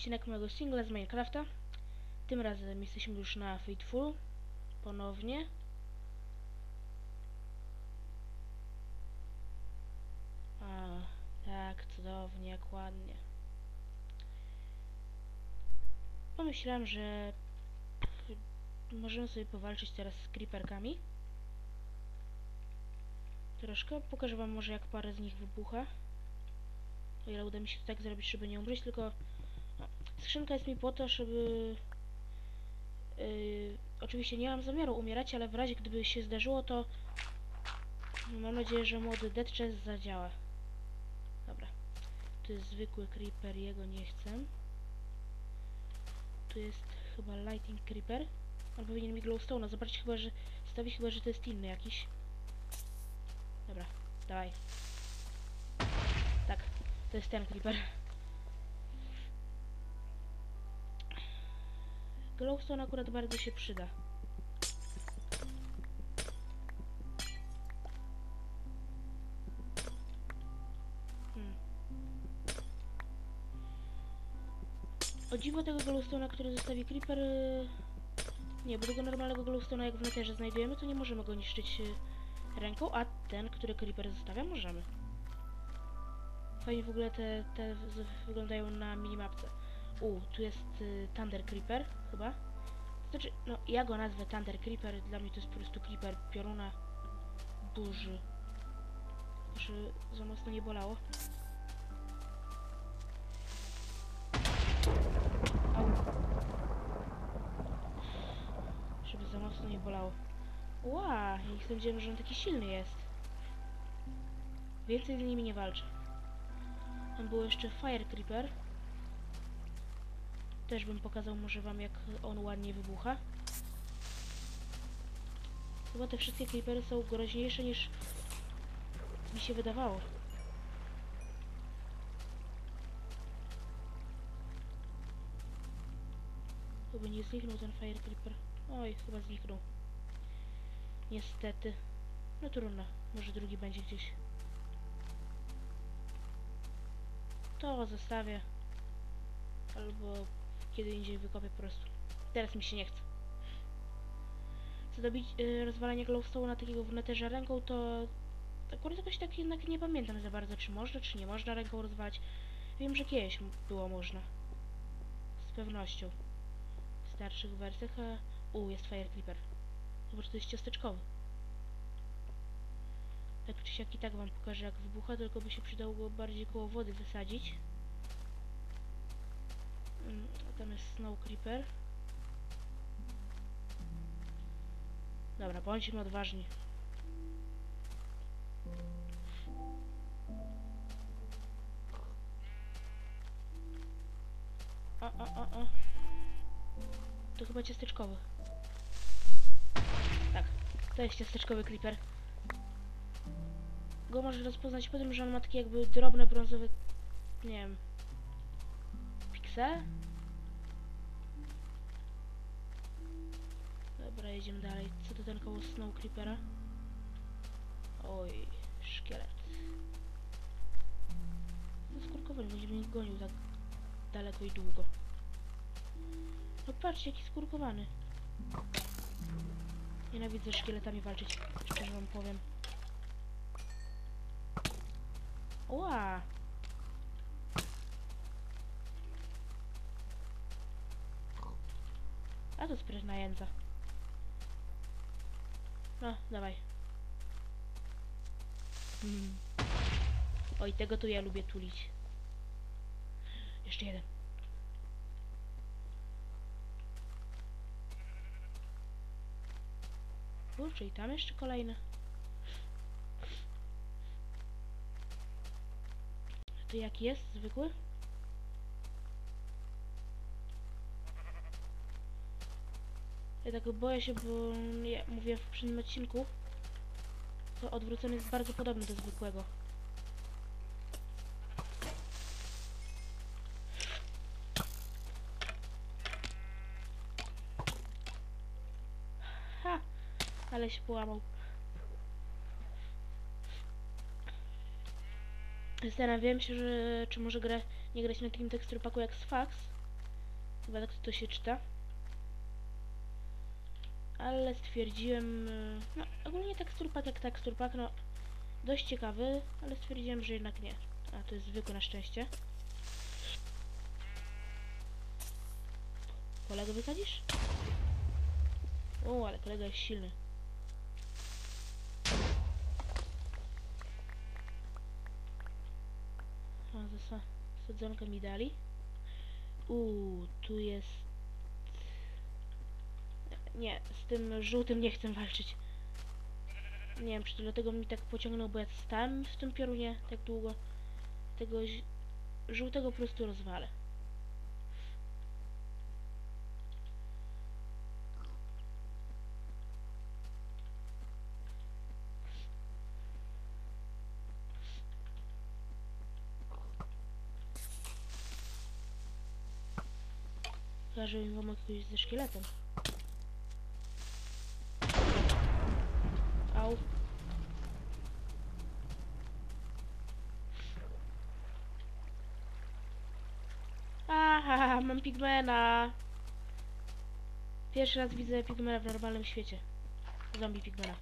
odcinek mojego singla z Minecrafta. Tym razem jesteśmy już na Fateful. Ponownie. A, tak, cudownie, jak ładnie. Pomyślałem, że możemy sobie powalczyć teraz z creeperkami. Troszkę. Pokażę wam może jak parę z nich wybucha. O ile uda mi się to tak zrobić, żeby nie umrzeć, tylko skrzynka jest mi po to, żeby yy, oczywiście nie mam zamiaru umierać, ale w razie gdyby się zdarzyło, to mam nadzieję, że młody Dead Chest zadziała. Dobra. Tu jest zwykły creeper, jego nie chcę. Tu jest chyba Lightning Creeper. On powinien mi glowstone'a zobaczyć chyba, że stawi chyba, że to jest inny jakiś. Dobra, dawaj. Tak, to jest ten creeper. Glowstone akurat bardzo się przyda. Hmm. O dziwo tego glowstone'a, który zostawi creeper... Yy... Nie, bo tego normalnego glowstone'a jak w netherze znajdujemy, to nie możemy go niszczyć yy, ręką, a ten, który creeper zostawia, możemy. Fajnie w ogóle te, te wyglądają na minimapce. U, tu jest y, Thunder Creeper, chyba. Znaczy, no ja go nazwę Thunder Creeper, dla mnie to jest po prostu Creeper pioruna burzy. Żeby za mocno nie bolało. Au. Żeby za mocno nie bolało. Ła, ja nie sądziłem, że on taki silny jest. Więcej z nimi nie walczę. Tam był jeszcze Fire Creeper. Też bym pokazał może wam jak on ładnie wybucha. Chyba te wszystkie creepery są groźniejsze niż mi się wydawało. Chyba nie zniknął ten Fire Creeper. Oj, chyba zniknął. Niestety. No trudno. Może drugi będzie gdzieś. To zostawię. Albo kiedy indziej wykopię po prostu. Teraz mi się nie chce. Co do bić, y, rozwalania glowstone'a takiego w ręką, to akurat jakoś tak jednak nie pamiętam za bardzo, czy można, czy nie można ręką rozwalać. Wiem, że kiedyś było można. Z pewnością. W starszych wersjach. U, jest Fire Creeper. Zobacz, to jest ciasteczkowy. Tak czy siak i tak wam pokażę jak wybucha, tylko by się przydało go bardziej koło wody wysadzić. Mm, Tam jest Snow Creeper. Dobra, bądźmy odważni. O, o, o, o. To chyba ciasteczkowy. Tak, to jest ciasteczkowy creeper. Go może rozpoznać po tym, że on ma takie jakby drobne brązowe, nie wiem, piksele? Dobra, jedziemy dalej. Co to ten koło Snow Creepera? Oj, szkielet. No skurkowany, będzie mnie gonił tak daleko i długo. No patrzcie, jaki skurkowany. Nienawidzę szkieletami walczyć, szczerze wam powiem. Ła! A to sprytna jędza. No, dawaj. Mm. Oj, tego tu ja lubię tulić. Jeszcze jeden. Kurczę, i tam jeszcze kolejne. To jaki jest? Zwykły? Ja tak boję się, bo ja mówię w poprzednim odcinku, to odwrócony jest bardzo podobny do zwykłego. Ha! Ale się połamał. Zastanawiałem się, że czy może grę, nie grać na takim teksturpaku jak Sfax, Chyba tak to się czyta. Ale stwierdziłem... y, No, ogólnie teksturpak jak teksturpak, no... Dość ciekawy, ale stwierdziłem, że jednak nie. A, to jest zwykły na szczęście. Kolego wysadzisz? O, ale kolega jest silny. A, zasa sadzonkę mi dali. Uuu, tu jest... Nie, z tym żółtym nie chcę walczyć. Nie wiem, czy to dlatego mi tak pociągnął, bo ja stałem w tym piorunie tak długo. Tego żółtego po prostu rozwalę. Że mi pomógł jakoś ze szkieletem. Au. Aha, pigmena. Pierwszy raz widzę pigmena w normalnym świecie. Zombie pigmena.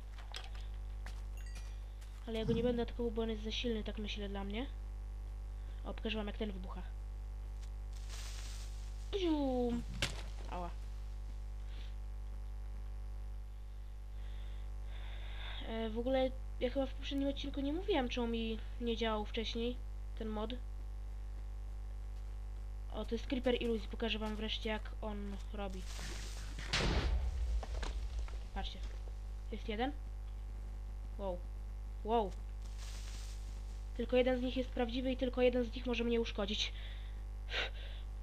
Ale ja go nie będę atakował, bo on jest za silny, tak myślę dla mnie. O, pokażę wam jak ten wybucha. Zium. Ała. E, w ogóle ja chyba w poprzednim odcinku nie mówiłam, czemu mi nie działał wcześniej ten mod. O, to jest Creeper Illusion. Pokażę wam wreszcie jak on robi. Patrzcie. Jest jeden. Wow. Wow. Tylko jeden z nich jest prawdziwy i tylko jeden z nich może mnie uszkodzić.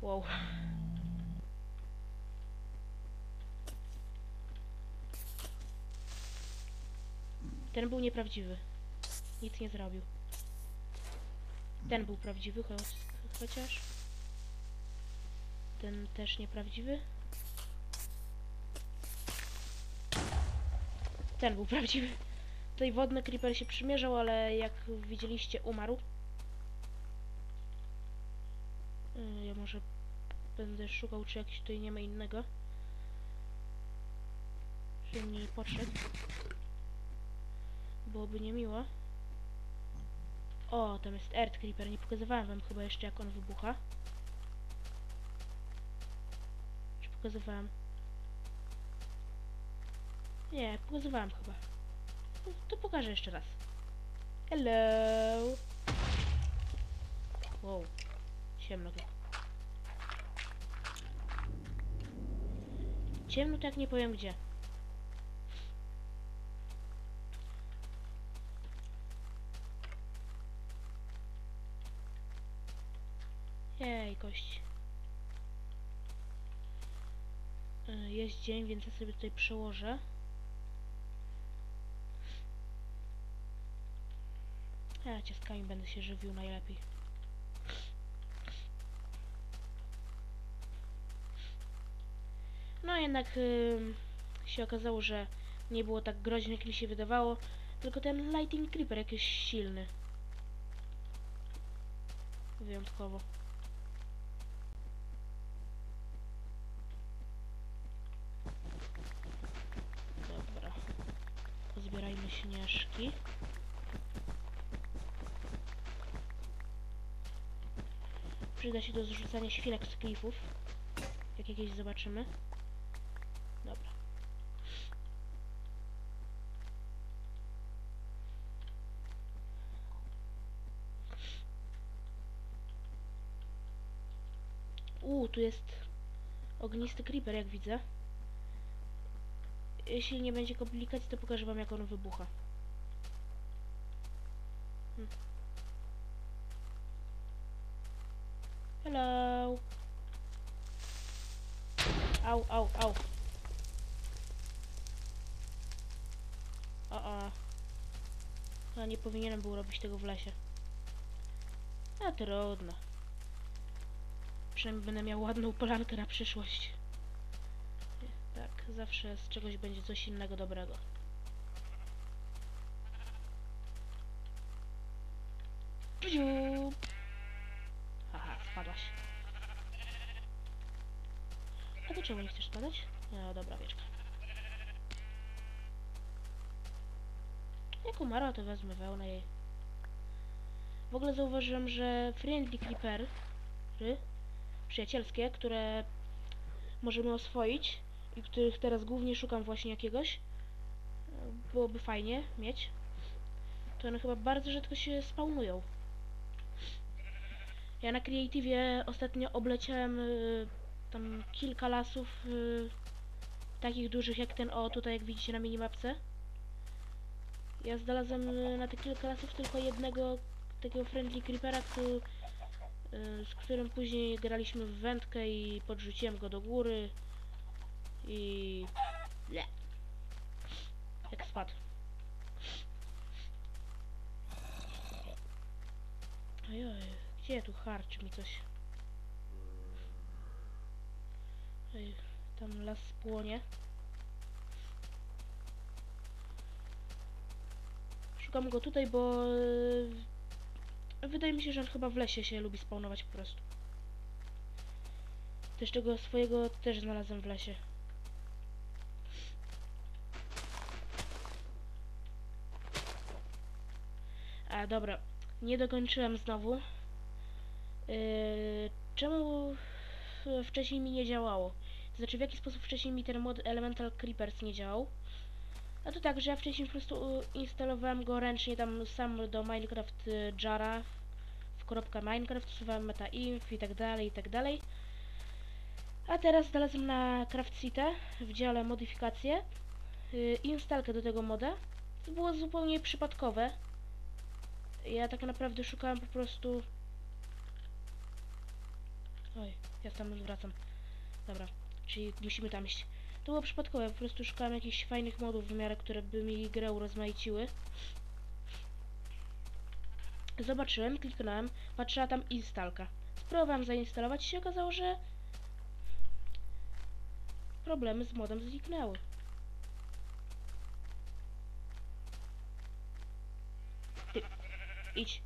Wow. Ten był nieprawdziwy. Nic nie zrobił. Ten był prawdziwy, cho chociaż. Ten też nieprawdziwy. Ten był prawdziwy. Tutaj wodny creeper się przymierzał, ale jak widzieliście umarł. Yy, Ja może będę szukał, czy jakiś tutaj nie ma innego. Mnie nie podszedł. Byłoby niemiło. O, tam jest Earth Creeper. Nie pokazywałem wam chyba jeszcze jak on wybucha. Czy pokazywałem? Nie, pokazywałem chyba. To pokażę jeszcze raz. Hello! Wow. Ciemno tu. Ciemno tak nie powiem gdzie. Jej, kość. Y, Jest dzień, więc ja sobie tutaj przełożę. Ja ciastkami będę się żywił najlepiej. No jednak ym, się okazało, że nie było tak groźne jak mi się wydawało, tylko ten Lightning Creeper jakiś silny. Wyjątkowo. Śnieżki. Przyda się do zrzucania świlek z klifów. Jak jakieś zobaczymy. Dobra. Uuu, tu jest ognisty creeper, jak widzę. Jeśli nie będzie komplikacji, to pokażę wam, jak on wybucha. Hmm. Hello. Au, au, au. O, o. Ja nie powinienem był robić tego w lesie. A trudno. Przynajmniej będę miał ładną polankę na przyszłość. Zawsze z czegoś będzie coś innego dobrego. Haha, spadłaś. Czemu nie chcesz spadać? No dobra, wieczka. Jak umarła, to wezmę wełnę jej. W ogóle zauważyłem, że friendly creepery, przyjacielskie, które możemy oswoić i których teraz głównie szukam właśnie jakiegoś, e, byłoby fajnie mieć, to one chyba bardzo rzadko się spawnują. Ja na Creative'ie ostatnio obleciałem y, tam kilka lasów y, takich dużych jak ten o tutaj jak widzicie na minimapce. Ja znalazłem y, na te kilka lasów tylko jednego takiego friendly creepera, który, y, z którym później graliśmy w wędkę i podrzuciłem go do góry i... Le. Jak spadł. Ojoj, gdzie tu harczy mi coś? Ej, tam las płonie. Szukam go tutaj, bo e, wydaje mi się, że on chyba w lesie się lubi spawnować po prostu. Też tego swojego też znalazłem w lesie. Dobra, nie dokończyłem znowu. Yy, czemu wcześniej mi nie działało? Znaczy w jaki sposób wcześniej mi ten mod Elemental Creepers nie działał? A to tak, że ja wcześniej po prostu y, instalowałem go ręcznie tam sam do Minecraft y, Jara w koropka Minecraft, usuwałem metainf i tak dalej, i tak dalej. A teraz znalazłem na CraftSite w dziale modyfikacje y, instalkę do tego moda. To było zupełnie przypadkowe. Ja tak naprawdę szukałem po prostu... Oj, ja tam wracam. Dobra, czyli musimy tam iść. To było przypadkowe, po prostu szukałem jakichś fajnych modów w miarę, które by mi grę urozmaiciły. Zobaczyłem, kliknąłem, patrzyła tam instalka. Spróbowałem zainstalować i się okazało, że problemy z modem zniknęły. Ty, idź.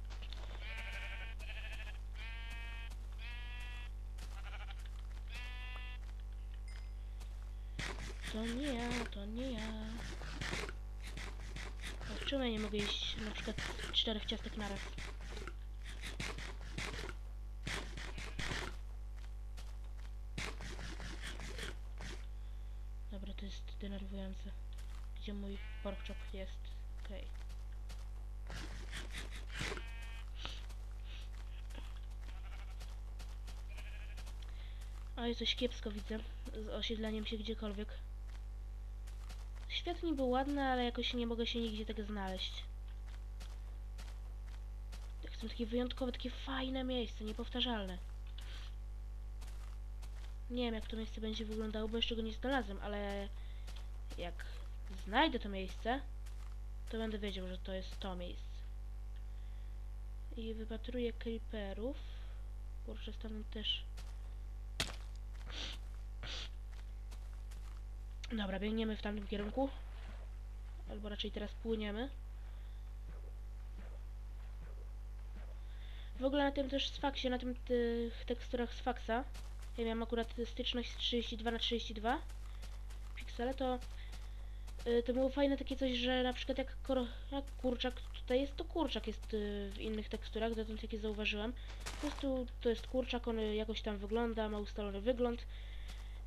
To nie ja, to nie ja. A czemu ja nie mogę jeść na przykład czterech ciastek naraz? Dobra, to jest denerwujące. Gdzie mój pork jest? Okej. Oj, coś kiepsko widzę z osiedleniem się gdziekolwiek. Świat niby ładny, ale jakoś nie mogę się nigdzie tego znaleźć. Tak są takie wyjątkowe, takie fajne miejsce, niepowtarzalne. Nie wiem jak to miejsce będzie wyglądało, bo jeszcze go nie znalazłem, ale jak znajdę to miejsce, to będę wiedział, że to jest to miejsce. I wypatruję creeperów. Kurczę, tam też Dobra, biegniemy w tamtym kierunku. Albo raczej teraz płyniemy. W ogóle na tym też sfaksie, na tym tych teksturach z faksa, ja miałem akurat styczność z 32 na 32 piksele, to y, to było fajne takie coś, że na przykład jak, kor jak kurczak tutaj jest, to kurczak jest y, w innych teksturach, dotąd takie zauważyłem. Po prostu to jest kurczak, on jakoś tam wygląda, ma ustalony wygląd.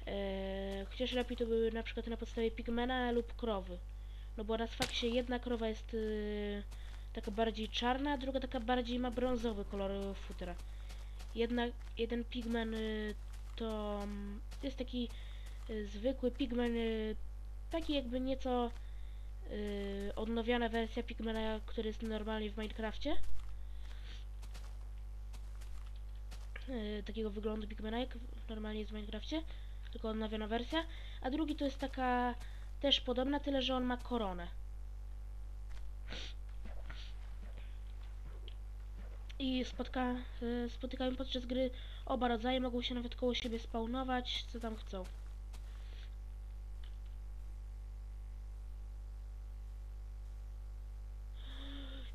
Eee, chociaż lepiej to były na przykład na podstawie pigmena lub krowy. No bo na fakcie jedna krowa jest yy, taka bardziej czarna, a druga taka bardziej ma brązowy kolor y, futra. Jedna, jeden pigmen y, to mm, jest taki y, zwykły pigmen, y, taki jakby nieco y, odnowiona wersja pigmena, który jest normalnie w Minecrafcie. Y, takiego wyglądu pigmena jak normalnie jest w Minecrafcie tylko odnowiona wersja, a drugi to jest taka też podobna, tyle że on ma koronę. I spotka, y, spotykają podczas gry oba rodzaje, mogą się nawet koło siebie spawnować, co tam chcą.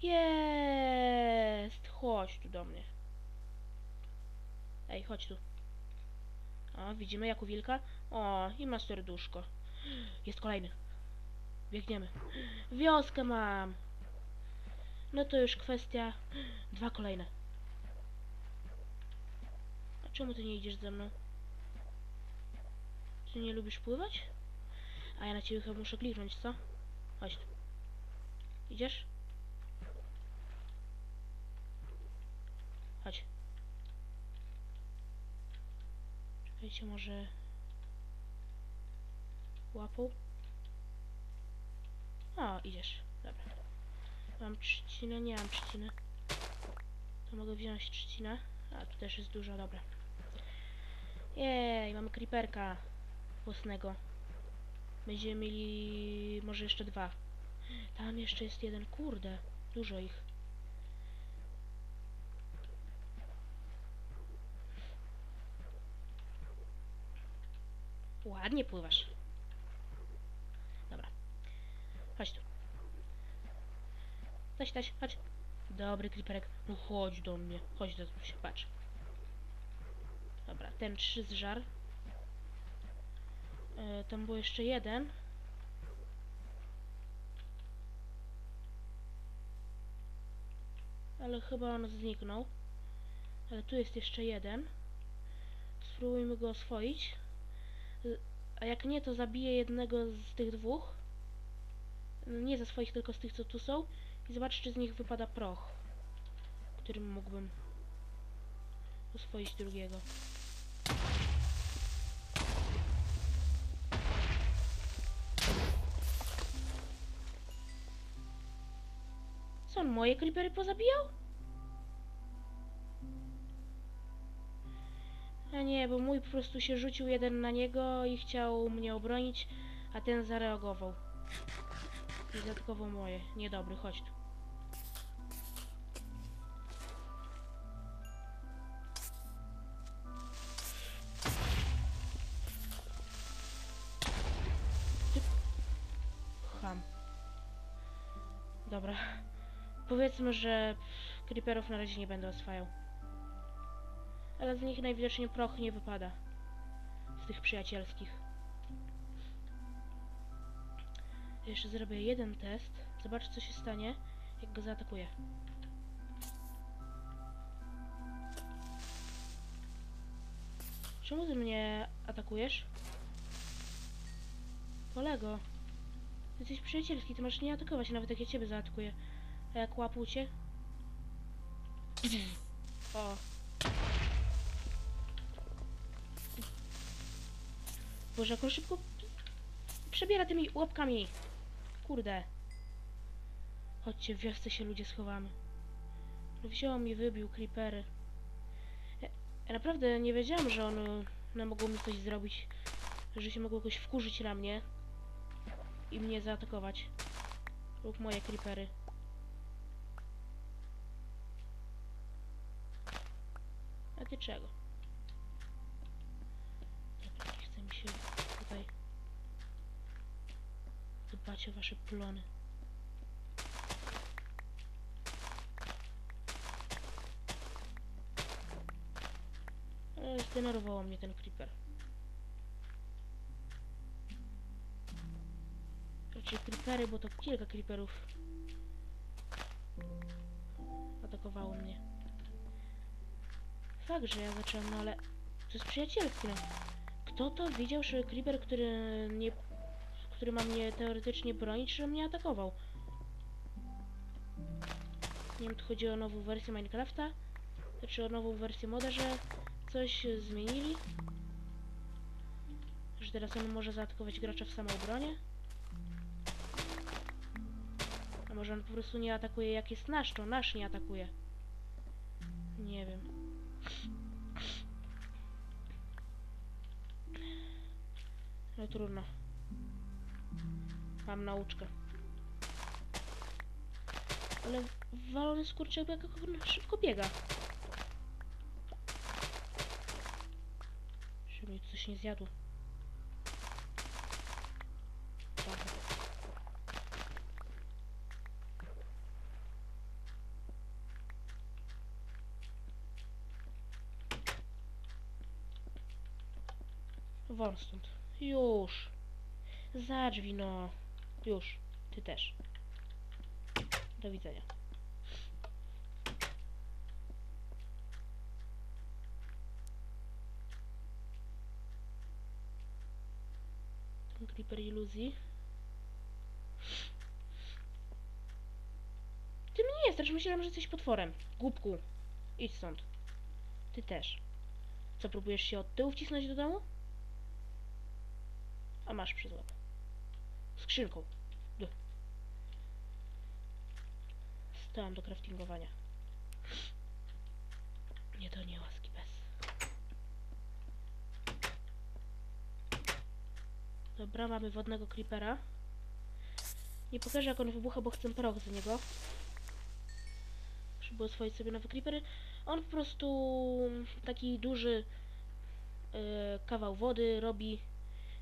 Jest! Chodź tu do mnie. Ej, chodź tu. O, widzimy jak u wilka. O, i ma serduszko. Jest kolejny. Biegniemy. Wioskę mam. No to już kwestia... Dwa kolejne. A czemu ty nie idziesz ze mną? Ty nie lubisz pływać? A ja na ciebie chyba muszę kliknąć, co? Chodź. Idziesz? Chodź. Czekajcie, może... Łapą? O, idziesz. Dobra. Mam trzcinę? Nie mam trzciny. To mogę wziąć trzcinę. A, tu też jest dużo, dobra. Jej, mamy creeperka własnego. Będziemy mieli może jeszcze dwa. Tam jeszcze jest jeden, kurde. Dużo ich. Ładnie pływasz. Dobra. Chodź tu. Taś, taś, chodź. Dobry creeperek. No chodź do mnie. Chodź do się, patrz. Dobra, ten trzy zżar. E, tam był jeszcze jeden. Ale chyba on zniknął. Ale tu jest jeszcze jeden. Spróbujmy go oswoić. A jak nie, to zabiję jednego z tych dwóch. Nie ze swoich, tylko z tych, co tu są. I zobacz, czy z nich wypada proch. Którym mógłbym oswoić drugiego. Co on moje creepery pozabijał? A nie, bo mój po prostu się rzucił jeden na niego i chciał mnie obronić, a ten zareagował. I zaatakował moje. Niedobry, chodź tu. Cham. Dobra. Powiedzmy, że creeperów na razie nie będę oswajał. Ale z nich najwidoczniej proch nie wypada. Z tych przyjacielskich. Jeszcze zrobię jeden test. Zobacz co się stanie, jak go zaatakuję. Czemu ty mnie atakujesz? Kolego. Ty jesteś przyjacielski, ty masz nie atakować, nawet jak ja ciebie zaatakuję. A jak łapu cię? O. Boże, jak on szybko przebiera tymi łapkami. Kurde. Chodźcie, w wiosce się ludzie schowamy. No wziął mi, wybił creepery. Ja, naprawdę nie wiedziałam, że on one mogą mi coś zrobić. Że się mogą jakoś wkurzyć na mnie. I mnie zaatakować. Lub moje creepery. A ty czego? O wasze plony. Zdenerwował mnie ten creeper. Raczej creepery, bo to kilka creeperów atakowało mnie. Fakt, że ja zacząłem, no ale to jest przyjacielskie, no. Kto to widział, że creeper, który nie... który ma mnie teoretycznie bronić, że mnie atakował? Nie wiem, tu chodzi o nową wersję Minecrafta, czy o nową wersję moda, że coś zmienili? Że teraz on może zaatakować gracza w samoobronie? A może on po prostu nie atakuje jak jest nasz, to nasz nie atakuje. Nie wiem. No trudno. Mam nauczkę. Ale walony skurczek jak szybko biega. Żeby mi coś nie zjadło. Dobra. Won stąd. Już. Za drzwi, no. Już. Ty też. Do widzenia. Ten creeper iluzji. Ty mnie nie strasz, myślałem, że jesteś potworem. Głupku. Idź stąd. Ty też. Co, próbujesz się od tyłu wcisnąć do domu? A masz przez łeb. Skrzynką. Stałam do craftingowania. Nie to nie łaski bez. Dobra, mamy wodnego creepera. Nie pokażę jak on wybucha, bo chcę proch z niego. Żeby oswoić sobie nowe creepery. On po prostu taki duży e, kawał wody robi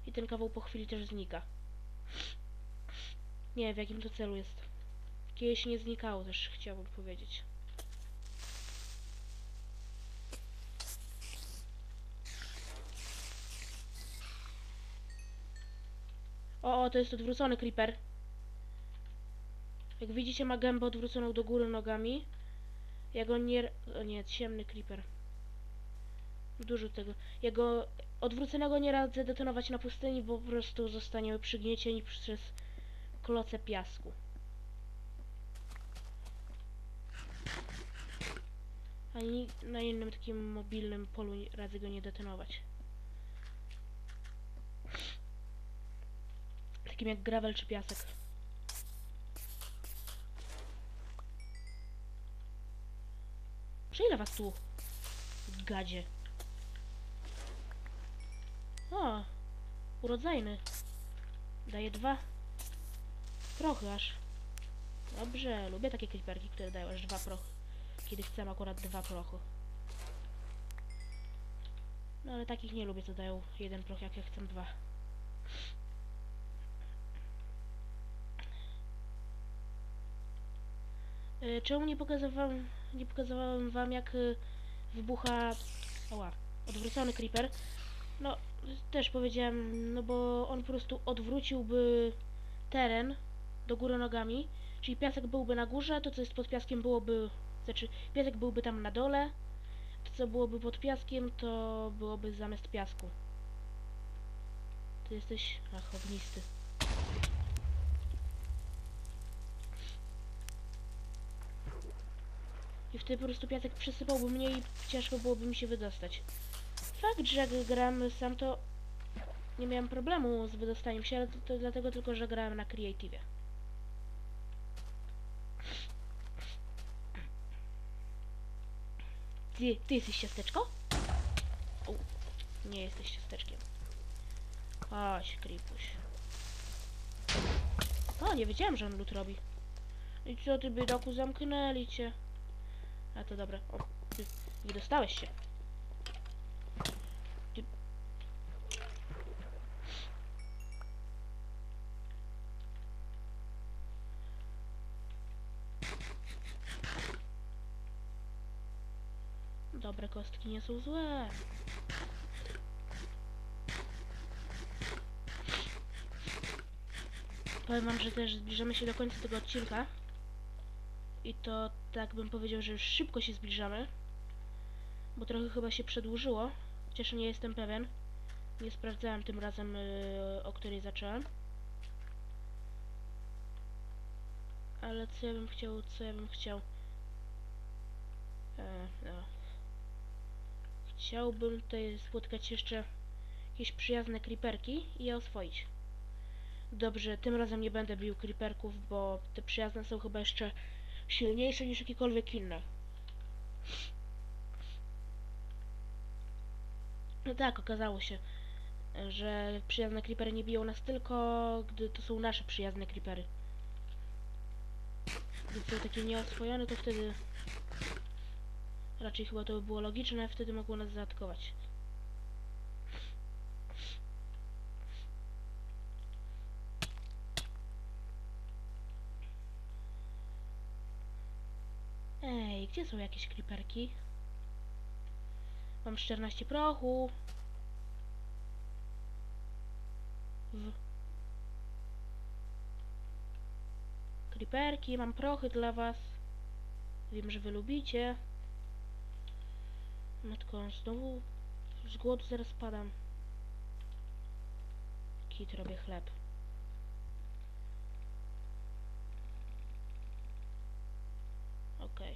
i ten kawał po chwili też znika. Nie wiem w jakim to celu jest. Kiedyś nie znikało też chciałabym powiedzieć. O, o, to jest odwrócony creeper. Jak widzicie ma gębę odwróconą do góry nogami. Ja go nie... O nie, ciemny creeper. Dużo tego. Jego odwróconego nie radzę detonować na pustyni, bo po prostu zostaniemy przygniecieni przez kloce piasku. Ani na innym takim mobilnym polu radzę go nie detonować. Takim jak gravel czy piasek. Ile was tu? Gadzie. O, urodzajny. Daje dwa prochy aż. Dobrze, lubię takie creeperki, które dają aż dwa prochy. Kiedy chcę akurat dwa prochy. No ale takich nie lubię, co dają jeden proch, jak ja chcę dwa. Y, Czemu nie pokazywałem, nie pokazywałem wam jak y, wybucha ała, odwrócony creeper? No, też powiedziałem, no bo on po prostu odwróciłby teren do góry nogami, czyli piasek byłby na górze, to co jest pod piaskiem byłoby, znaczy piasek byłby tam na dole, to co byłoby pod piaskiem to byłoby zamiast piasku. Ty jesteś, ach, ognisty. I wtedy po prostu piasek przysypałby mnie i ciężko byłoby mi się wydostać. Fakt, że jak gram sam to nie miałem problemu z wydostaniem się, ale to, to dlatego tylko, że grałem na creative. Ty, ty jesteś ciasteczko? O, nie jesteś ciasteczkiem. Chodź, Kripuś. O, nie wiedziałem, że on lód robi. I co ty, biedaku, zamknęli cię. A to dobra. O, ty, nie dostałeś się. Dobre kostki nie są złe. Powiem wam, że też zbliżamy się do końca tego odcinka. I to tak bym powiedział, że już szybko się zbliżamy. Bo trochę chyba się przedłużyło. Chociaż nie jestem pewien. Nie sprawdzałem tym razem, yy, o której zacząłem. Ale co ja bym chciał, co ja bym chciał? E, no. Chciałbym tutaj spotkać jeszcze jakieś przyjazne creeperki i je oswoić. Dobrze, tym razem nie będę bił creeperków, bo te przyjazne są chyba jeszcze silniejsze niż jakiekolwiek inne. No tak, okazało się, że przyjazne creepery nie biją nas tylko, gdy to są nasze przyjazne creepery. Gdy są takie nieoswojone, to wtedy raczej chyba to by było logiczne, wtedy mogło nas zaatakować. Ej, gdzie są jakieś creeperki? Mam 14 prochu. W. Creeperki, mam prochy dla was. Wiem, że wy lubicie. Matko, znowu z głodu zaraz padam. Kit robię chleb. Okej.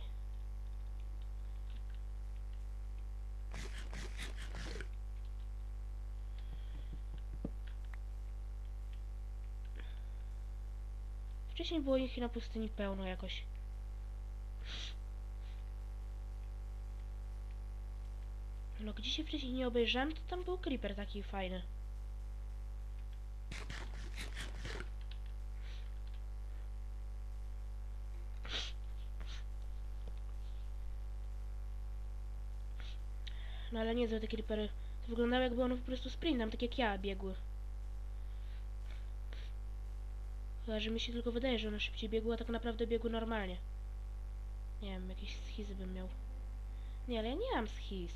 Wcześniej było ich na pustyni pełno jakoś. No gdzie się wcześniej nie obejrzałem, to tam był creeper taki fajny. No ale niezłe te creepery. To wyglądało jakby one po prostu sprintem, tak jak ja, biegły. Chyba, że mi się tylko wydaje, że one szybciej biegły, a tak naprawdę biegły normalnie. Nie wiem, jakieś schizy bym miał. Nie, ale ja nie mam schiz.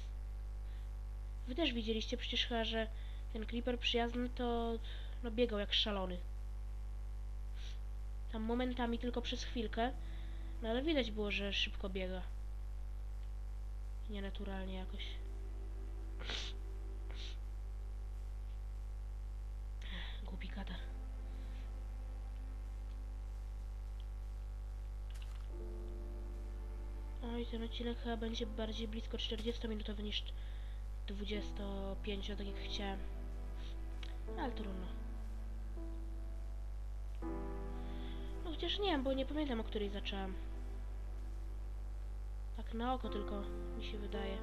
Wy też widzieliście przecież chyba, że ten creeper przyjazny to no biegał jak szalony. Tam momentami tylko przez chwilkę, no ale widać było, że szybko biega. Nienaturalnie jakoś. Głupi katar. Oj, ten odcinek chyba będzie bardziej blisko 40-minutowy niż 25, tak jak chciałem. Ale trudno. No chociaż nie wiem, bo nie pamiętam o której zaczęłam. Tak na oko tylko mi się wydaje.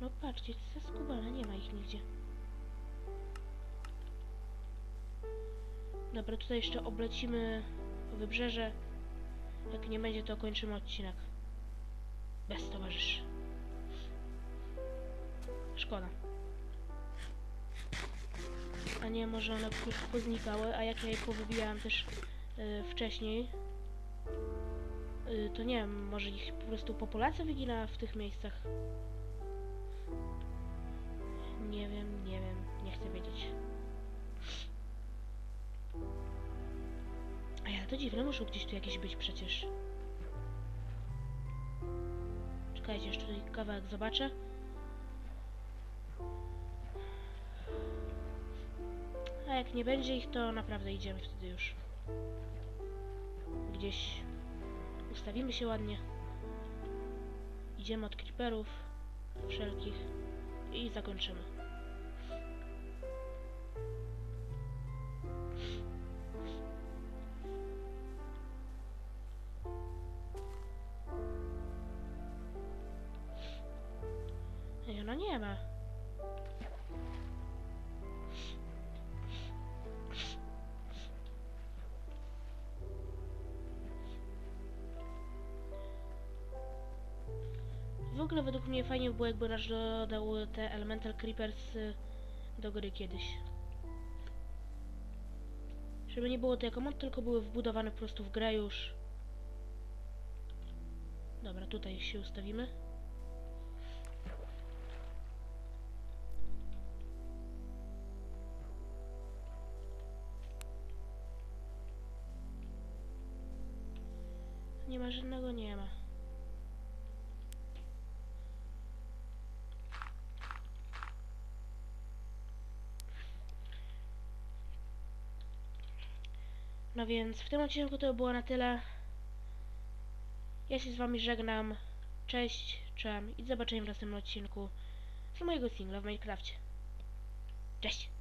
No patrzcie, jest skubane, nie ma ich nigdzie. Dobra, tutaj jeszcze oblecimy wybrzeże. Jak nie będzie, to kończymy odcinek. Bez towarzyszy. Szkoda. A nie, może one po prostu poznikały, a jak ja je powybijałam też y, wcześniej, y, to nie wiem, może ich po prostu populacja wyginęła w tych miejscach. Nie wiem, nie wiem, nie chcę wiedzieć. A ja to dziwne, muszą gdzieś tu jakieś być przecież. Czekajcie, jeszcze tutaj kawałek zobaczę. A jak nie będzie ich, to naprawdę idziemy wtedy już. Gdzieś ustawimy się ładnie. Idziemy od creeperów wszelkich i zakończymy. Nie ma. W ogóle według mnie fajnie by było, jakby nasz dodał te Elemental Creepers y, do gry kiedyś. Żeby nie było to jako mod, tylko były wbudowane po prostu w grę już. Dobra, tutaj się ustawimy. Żadnego, nie ma. No więc w tym odcinku to było na tyle. Ja się z wami żegnam. Cześć, czem i do zobaczenia w następnym odcinku z mojego singla w Minecrafcie. Cześć!